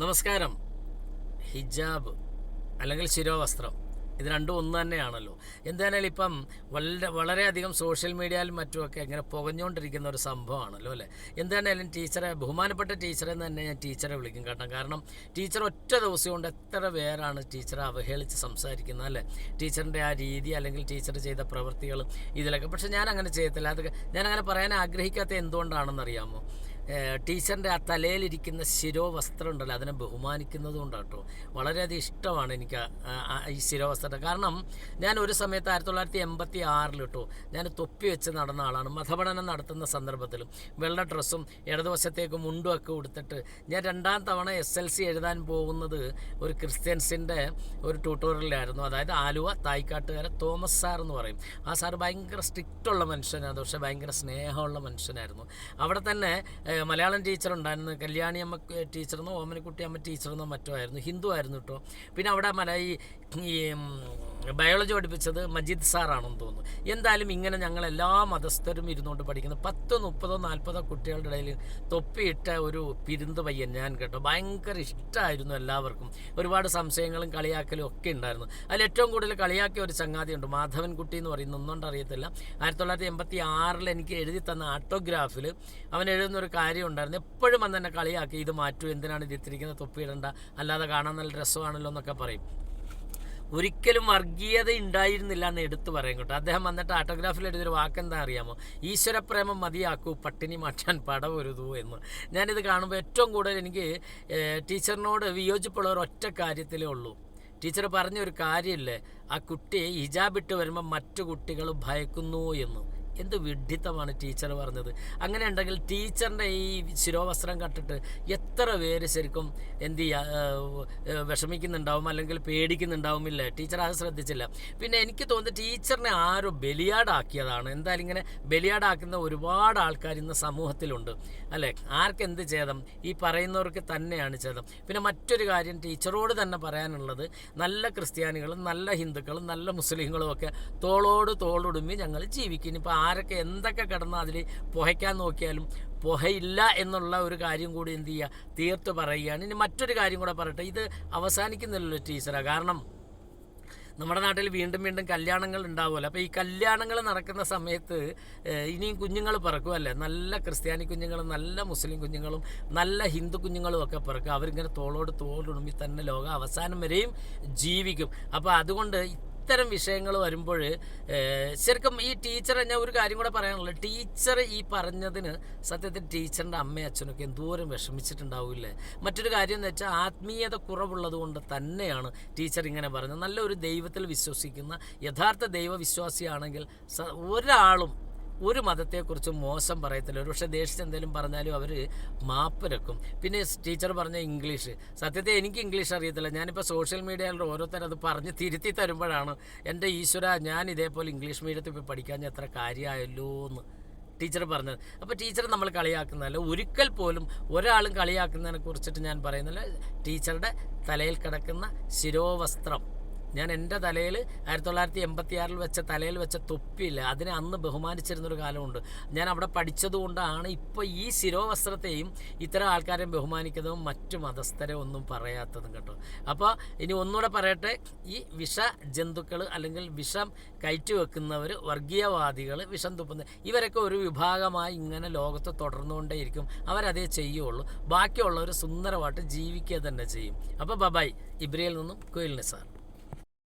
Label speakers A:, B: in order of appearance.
A: നമസ്കാരം. ഹിജാബ് അല്ലെങ്കിൽ ശിരോവസ്ത്രം. ഇത് രണ്ടും ഒന്ന് തന്നെയാണല്ലോ. എന്തായാലും ഇപ്പം വളരെ വളരെയധികം സോഷ്യൽ മീഡിയയിലും മറ്റുമൊക്കെ ഇങ്ങനെ പുകഞ്ഞുകൊണ്ടിരിക്കുന്ന ഒരു സംഭവമാണല്ലോ അല്ലേ? എന്തായാലും ടീച്ചറെ ബഹുമാനപ്പെട്ട ടീച്ചറെ തന്നെ ഞാൻ ടീച്ചറെ വിളിക്കും കേട്ടോ. കാരണം ടീച്ചർ ഒറ്റ ദിവസം കൊണ്ട് എത്ര പേരാണ് ടീച്ചറെ അവഹേളിച്ച് സംസാരിക്കുന്നത് അല്ലേ? ടീച്ചറിന്റെ ആ രീതി അല്ലെങ്കിൽ ടീച്ചർ ചെയ്ത പ്രവൃത്തികളും ഇതിലൊക്കെ. പക്ഷേ ഞാൻ അങ്ങനെ ചെയ്യത്തില്ല. അത് ഞാൻ അങ്ങനെ പറയാൻ ആഗ്രഹിക്കാത്ത എന്തുകൊണ്ടാണെന്ന് അറിയാമോ ഏഹ് ടീച്ചറിന്റെ ആ തലയിലിരിക്കുന്ന ശിരോവസ്ത്രം ഉണ്ടല്ലോ അതിനെ ബഹുമാനിക്കുന്നതുകൊണ്ടാണ് കേട്ടോ വളരെയധികം ഇഷ്ടമാണ് എനിക്ക് ഈ ശിരോവസ്ത്രം കാരണം ഞാൻ ഒരു സമയത്ത് ആയിരത്തി തൊള്ളായിരത്തി എൺപത്തി ആറിൽ കേട്ടോ ഞാൻ തൊപ്പി വെച്ച് നടന്ന ആളാണ്. മതപഠനം നടത്തുന്ന സന്ദർഭത്തിലും വെള്ള ഡ്രസ്സും ഇടതുവശത്തേക്ക് മുണ്ടും ഒക്കെ കൊടുത്തിട്ട് ഞാൻ രണ്ടാം തവണ എസ് എൽ സി എഴുതാൻ പോകുന്നത് ഒരു ക്രിസ്ത്യൻസിന്റെ ഒരു ട്യൂട്ടോറിയലായിരുന്നു അതായത് ആലുവ തായ്ക്കാട്ടുകാരെ തോമസ് സാർ എന്ന് പറയും. ആ സാർ ഭയങ്കര സ്ട്രിക്റ്റ് ഉള്ള മനുഷ്യനാണ് പക്ഷേ ഭയങ്കര സ്നേഹമുള്ള മനുഷ്യനായിരുന്നു. അവിടെ തന്നെ മലയാളം ടീച്ചർ ഉണ്ടായിരുന്നു. കല്യാണി അമ്മ ടീച്ചറെന്നോ ഓമനക്കുട്ടി അമ്മ ടീച്ചറെന്നോ മറ്റോ ആയിരുന്നു. ഹിന്ദു ആയിരുന്നു കേട്ടോ പിന്നെ അവിടെ മല ഈ ബയോളജി പഠിപ്പിച്ചത് മജീദ് സാറാണെന്ന് തോന്നുന്നു. എന്തായാലും ഇങ്ങനെ ഞങ്ങൾ എല്ലാ മതസ്ഥരും ഇരുന്നുകൊണ്ട് പഠിക്കുന്നത് പത്തോ മുപ്പതോ നാൽപ്പതോ കുട്ടികളുടെ ഇടയിൽ തൊപ്പിയിട്ട ഒരു പിരുന്ത് പയ്യൻ ഞാൻ കേട്ടോ. ഭയങ്കര ഇഷ്ടമായിരുന്നു എല്ലാവർക്കും. ഒരുപാട് സംശയങ്ങളും കളിയാക്കലും ഒക്കെ ഉണ്ടായിരുന്നു. അതിൽ ഏറ്റവും കൂടുതൽ കളിയാക്കിയ ഒരു ചങ്ങാതിയുണ്ട്. മാധവൻകുട്ടി എന്ന് പറയുന്ന ഒന്നുകൊണ്ട് അറിയത്തില്ല ആയിരത്തി തൊള്ളായിരത്തി എൺപത്തി ആറിൽ എനിക്ക് എഴുതി തന്ന ആട്ടോഗ്രാഫിൽ അവൻ എഴുതുന്ന ഒരു കാര്യം ഉണ്ടായിരുന്നു എപ്പോഴും വന്ന് തന്നെ കളിയാക്കി ഇത് മാറ്റൂ എന്തിനാണ് ഇത് ഇത്തിരിക്കുന്നത് തൊപ്പിയിടണ്ട? അല്ലാതെ കാണാൻ നല്ല രസമാണല്ലോ എന്നൊക്കെ പറയും. ഒരിക്കലും വർഗീയത ഉണ്ടായിരുന്നില്ല എന്ന് എടുത്തു പറയും കേട്ടോ. അദ്ദേഹം വന്നിട്ട് ആട്ടോഗ്രാഫിൽ എഴുതിയൊരു വാക്കെന്താ അറിയാമോ? ഈശ്വരപ്രേമം മതിയാക്കൂ പട്ടിണി മാറ്റാൻ പടവരുതൂ എന്ന്. ഞാനിത് കാണുമ്പോൾ ഏറ്റവും കൂടുതൽ എനിക്ക് ടീച്ചറിനോട് വിയോജിപ്പുള്ള ഒരു ഒറ്റ കാര്യത്തിലേ ഉള്ളൂ. ടീച്ചർ പറഞ്ഞൊരു കാര്യമില്ലേ? ആ കുട്ടി ഹിജാബിട്ട് വരുമ്പോൾ മറ്റു കുട്ടികൾ ഭയക്കുന്നു എന്ന്. എന്ത് വിഡ്ഢിത്തമാണ് ടീച്ചർ പറഞ്ഞത്? അങ്ങനെ ഉണ്ടെങ്കിൽ ടീച്ചറിന്റെ ഈ ശിരോവസ്ത്രം കട്ടിട്ട് എത്ര പേര് ശരിക്കും എന്ത് ചെയ്യുക വിഷമിക്കുന്നുണ്ടാവും അല്ലെങ്കിൽ പേടിക്കുന്നുണ്ടാവുമില്ല? ടീച്ചർ അത് ശ്രദ്ധിച്ചില്ല. പിന്നെ എനിക്ക് തോന്നുന്നത് ടീച്ചറിനെ ആരോ ബലിയാടാക്കിയതാണ്. എന്തായാലും ഇങ്ങനെ ബലിയാടാക്കുന്ന ഒരുപാട് ആൾക്കാർ ഇന്ന് സമൂഹത്തിലുണ്ട്. അല്ലേ? ആർക്കെന്ത് ഛേദം? ഈ പറയുന്നവർക്ക് തന്നെയാണ് ഛേദം. പിന്നെ മറ്റൊരു കാര്യം ടീച്ചറോട് തന്നെ പറയാനുള്ളത് നല്ല ക്രിസ്ത്യാനികളും നല്ല ഹിന്ദുക്കളും നല്ല മുസ്ലിങ്ങളും ഒക്കെ തോളോട് തോളൊടുമ്പി ഞങ്ങൾ ജീവിക്കും. ഇനിയിപ്പോൾ ആരൊക്കെ എന്തൊക്കെ കിടന്ന് അതിൽ പുഹയ്ക്കാൻ നോക്കിയാലും പുഹയില്ല എന്നുള്ള ഒരു കാര്യം കൂടി എന്ത് ചെയ്യുക? തീർത്ത് പറയുകയാണ്. ഇനി മറ്റൊരു കാര്യം കൂടെ പറയട്ടെ. ഇത് അവസാനിക്കുന്നില്ലല്ലോ ടീച്ചറാ കാരണം നമ്മുടെ നാട്ടിൽ വീണ്ടും വീണ്ടും കല്യാണങ്ങൾ ഉണ്ടാവുമല്ലോ. അപ്പോൾ ഈ കല്യാണങ്ങൾ നടക്കുന്ന സമയത്ത് ഇനിയും കുഞ്ഞുങ്ങൾ പിറക്കുമല്ലേ നല്ല ക്രിസ്ത്യാനി കുഞ്ഞുങ്ങളും നല്ല മുസ്ലിം കുഞ്ഞുങ്ങളും നല്ല ഹിന്ദു കുഞ്ഞുങ്ങളും ഒക്കെ പിറക്കും അവരിങ്ങനെ തോളോട് തോളുടുമ്പി തന്നെ ലോകം അവസാനം വരെയും ജീവിക്കും. അപ്പോൾ അതുകൊണ്ട് ഇത്തരം വിഷയങ്ങൾ വരുമ്പോൾ ശരിക്കും ഈ ടീച്ചർ ഞാൻ ഒരു കാര്യം കൂടെ പറയാനുള്ളത് ടീച്ചർ ഈ പറഞ്ഞതിന് സത്യത്തിൽ ടീച്ചറിന്റെ അമ്മയും അച്ഛനൊക്കെ എന്തോരം വിഷമിച്ചിട്ടുണ്ടാവില്ലേ? മറ്റൊരു കാര്യം എന്ന് വെച്ചാൽ ആത്മീയത കുറവുള്ളത് കൊണ്ട് തന്നെയാണ് ടീച്ചർ ഇങ്ങനെ പറഞ്ഞത്. നല്ലൊരു ദൈവത്തിൽ വിശ്വസിക്കുന്ന യഥാർത്ഥ ദൈവവിശ്വാസിയാണെങ്കിൽ ഒരാളും ഒരു മതത്തെക്കുറിച്ച് മോശം പറയത്തില്ല. ഒരു പക്ഷേ ദേശത്ത് എന്തെങ്കിലും പറഞ്ഞാലും അവർ മാപ്പിരക്കും പിന്നെ ടീച്ചർ പറഞ്ഞ ഇംഗ്ലീഷ്. സത്യത്തെ എനിക്ക് ഇംഗ്ലീഷ് അറിയത്തില്ല. ഞാനിപ്പോൾ സോഷ്യൽ മീഡിയയിൽ ഓരോരുത്തർ അത് പറഞ്ഞ് തിരുത്തി തരുമ്പോഴാണ് എന്റെ ഈശ്വര ഞാൻ ഇതേപോലെ ഇംഗ്ലീഷ് മീഡിയത്തിൽ പോയി പഠിക്കാൻ എത്ര കാര്യമായല്ലോ എന്ന് ടീച്ചർ പറഞ്ഞത്. അപ്പോൾ ടീച്ചർ നമ്മൾ കളിയാക്കുന്നതല്ല. ഒരിക്കൽ പോലും ഒരാളും കളിയാക്കുന്നതിനെ കുറിച്ചിട്ട് ഞാൻ പറയുന്നില്ല. ടീച്ചറുടെ തലയിൽ കിടക്കുന്ന ശിരോവസ്ത്രം ഞാൻ എന്റെ തലയിൽ ആയിരത്തി തൊള്ളായിരത്തി എൺപത്തി ആറിൽ വെച്ച തലയിൽ വെച്ച തൊപ്പിയില്ല. അതിനെ അന്ന് ബഹുമാനിച്ചിരുന്നൊരു കാലമുണ്ട്. ഞാൻ അവിടെ പഠിച്ചതുകൊണ്ടാണ് ഇപ്പോൾ ഈ ശിരോവസ്ത്രത്തെയും ഇത്തരം ആൾക്കാരെയും ബഹുമാനിക്കുന്നതും മറ്റു മതസ്ഥരെ ഒന്നും പറയാത്തതും കേട്ടോ. അപ്പോൾ ഇനി ഒന്നുകൂടെ പറയട്ടെ ഈ വിഷ ജന്തുക്കൾ അല്ലെങ്കിൽ വിഷം കയറ്റി വെക്കുന്നവർ വർഗീയവാദികൾ വിഷം തുപ്പുന്ന ഇവരൊക്കെ ഒരു വിഭാഗമായി ഇങ്ങനെ ലോകത്ത് തുടർന്നുകൊണ്ടേയിരിക്കും. അവരതേ ചെയ്യുള്ളൂ. ബാക്കിയുള്ളവർ സുന്ദരമായിട്ട് ജീവിക്കുക തന്നെ ചെയ്യും. അപ്പോൾ ബബായ് ഇബ്രിയിൽ നിന്നും കുയിൽ നിസാർ.